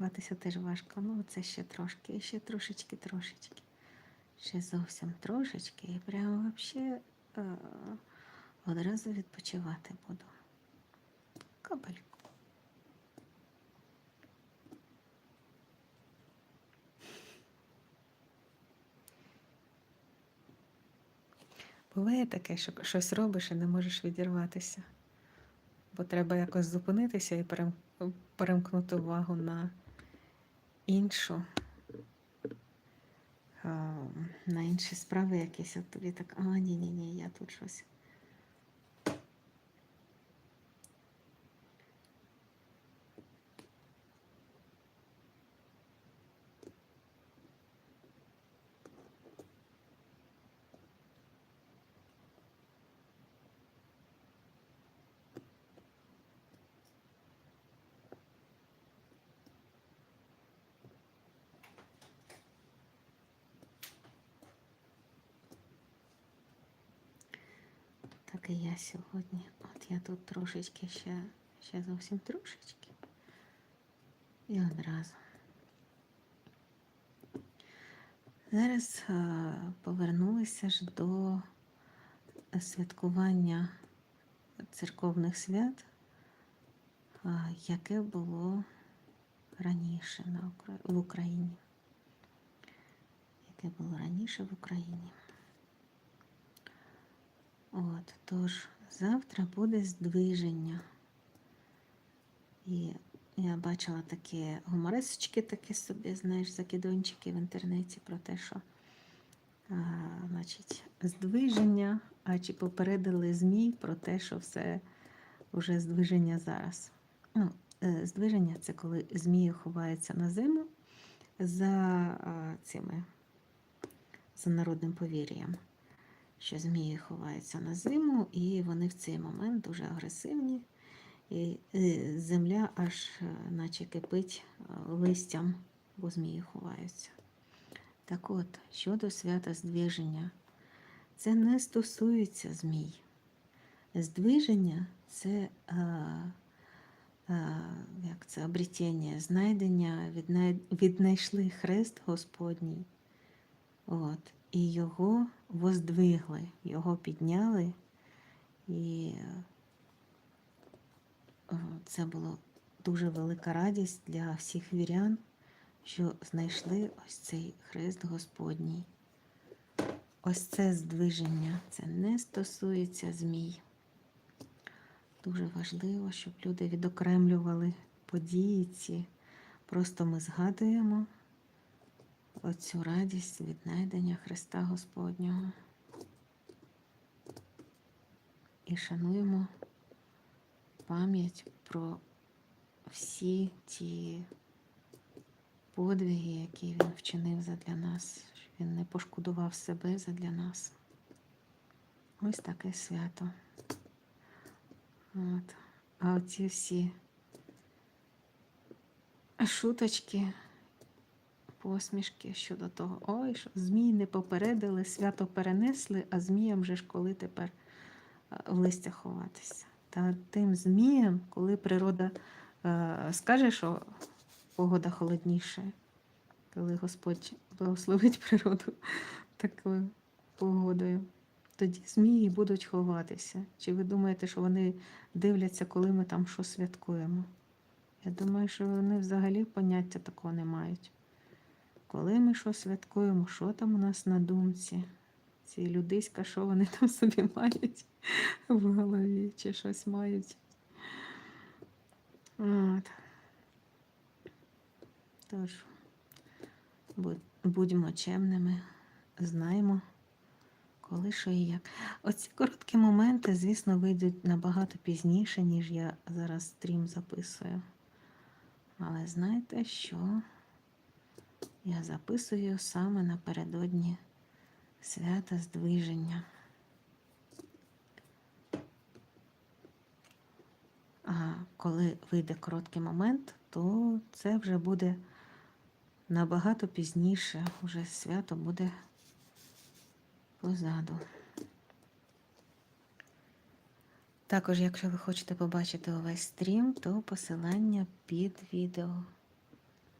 Ватися теж важко. Ну, це ще трошки, ще трошечки, трошечки. Ще зовсім трошечки. І прямо взагалі е, одразу відпочивати буду. Капельку. Буває таке, що щось робиш і не можеш відірватися. Бо треба якось зупинитися і перемкнути увагу на іншу, на інші справи якісь. От тобі так, а, ні, ні, ні, я тут щось. Так і я сьогодні. От я тут трошечки ще, ще зовсім трошечки. І одразу. Зараз повернулися ж до святкування церковних свят, яке було раніше в Україні. Яке було раніше в Україні. От, тож завтра буде здвиження. І я бачила такі гуморисочки такі собі, знаєш, закидончики в інтернеті про те, що а, значить, здвиження, а чи попередили ЗМІ про те, що все вже здвиження зараз. Ну, е, здвиження це коли змії ховаються на зиму за цими за народним повір'ям що змії ховаються на зиму, і вони в цей момент дуже агресивні. І земля аж е, наче кипить е, листям, бо змії ховаються. Так от, щодо свята здвиження, це не стосується змій. Здвиження це а, а, як це обрітення, знайдення, віднайшли хрест Господній. От і його воздвигли, його підняли, і е, це була дуже велика радість для всіх вірян, що знайшли ось цей хрест Господній. Ось це здвиження, це не стосується змій. Дуже важливо, щоб люди відокремлювали події ці. Просто ми згадуємо оцю радість віднайдення Христа Господнього. І шануємо пам'ять про всі ті подвиги, які він вчинив задля нас, що він не пошкодував себе задля нас. Ось таке свято. От. А оці всі шуточки посмішки щодо того, ой, що змії не попередили, свято перенесли, а зміям вже ж коли тепер в листях ховатися. Та тим зміям, коли природа е, скаже, що погода холодніша, коли Господь благословить природу такою погодою, тоді змії будуть ховатися. Чи ви думаєте, що вони дивляться, коли ми там що святкуємо? Я думаю, що вони взагалі поняття такого не мають. Коли ми що святкуємо, що там у нас на думці? Ці людиська, що вони там собі мають в голові чи щось мають. От. Тож, будьмо чемними, знаємо, коли що і як. Оці короткі моменти, звісно, вийдуть набагато пізніше, ніж я зараз стрім записую. Але знаєте, що? Я записую саме напередодні свята здвиження. А коли вийде короткий момент, то це вже буде набагато пізніше, вже свято буде позаду. Також, якщо ви хочете побачити увесь стрім, то посилання під відео.